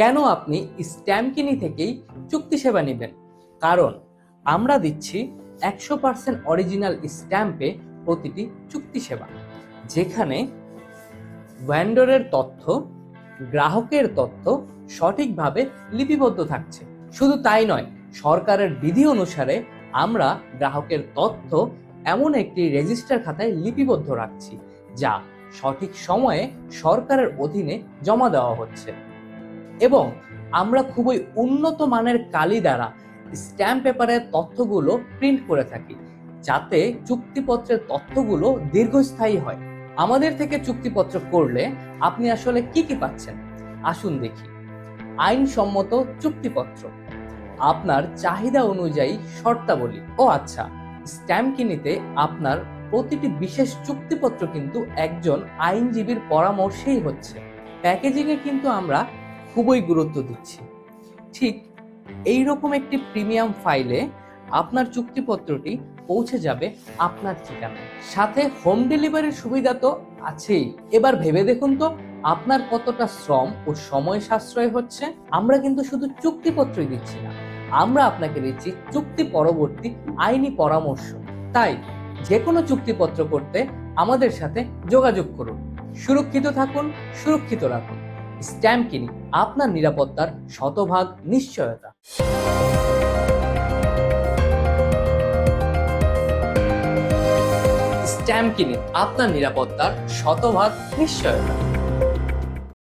কেন আপনি স্ট্যাম্প কিনি থেকেই চুক্তি সেবা নেবেন? কারণ আমরা দিচ্ছি একশো পার্সেন্ট অরিজিনাল স্ট্যাম্পে প্রতিটি চুক্তি সেবা, যেখানে ভ্যান্ডরের তথ্য, গ্রাহকের তথ্য সঠিকভাবে লিপিবদ্ধ থাকছে। শুধু তাই নয়, সরকারের বিধি অনুসারে আমরা গ্রাহকের তথ্য এমন একটি রেজিস্টার খাতায় লিপিবদ্ধ রাখছি, যা সঠিক সময়ে সরকারের অধীনে জমা দেওয়া হচ্ছে। এবং আমরা খুবই উন্নত মানের কালি দ্বারা স্ট্যাম্প পেপারের তথ্যগুলো প্রিন্ট করে থাকি, যাতে চুক্তিপত্রের তথ্যগুলো দীর্ঘস্থায়ী হয়। আমাদের থেকে চুক্তিপত্র করলে আপনি আসলে কি কি পাচ্ছেন? আসুন দেখি। আইনসম্মত চুক্তিপত্র। আপনার চাহিদা অনুযায়ী শর্তাবলী। ও আচ্ছা স্ট্যাম্প কিনিতে আপনার প্রতিটি বিশেষ চুক্তিপত্র কিন্তু একজন আইনজীবীর পরামর্শেই হচ্ছে। প্যাকেজিংয়ে কিন্তু আমরা খুবই গুরুত্ব দিচ্ছি। ঠিক এই রকম একটি প্রিমিয়াম ফাইলে আপনার চুক্তিপত্রটি পৌঁছে যাবে আপনার ঠিকানায়। সাথে হোম ডেলিভারির সুবিধা তো আছেই। এবার ভেবে দেখুন তো, আপনার কতটা শ্রম ও সময় সাশ্রয় হচ্ছে। আমরা কিন্তু শুধু চুক্তিপত্রই দিচ্ছি না, আমরা আপনাকে দিচ্ছি চুক্তি পরবর্তী আইনি পরামর্শ। তাই যে কোনো চুক্তিপত্র করতে আমাদের সাথে যোগাযোগ করুন। সুরক্ষিত থাকুন, সুরক্ষিত রাখুন। স্ট্যাম্প কিনি। আপনার নিরাপত্তার শতভাগ নিশ্চয়তা। স্ট্যাম্প কিনে আপনার নিরাপত্তার শতভাগ নিশ্চয়তা।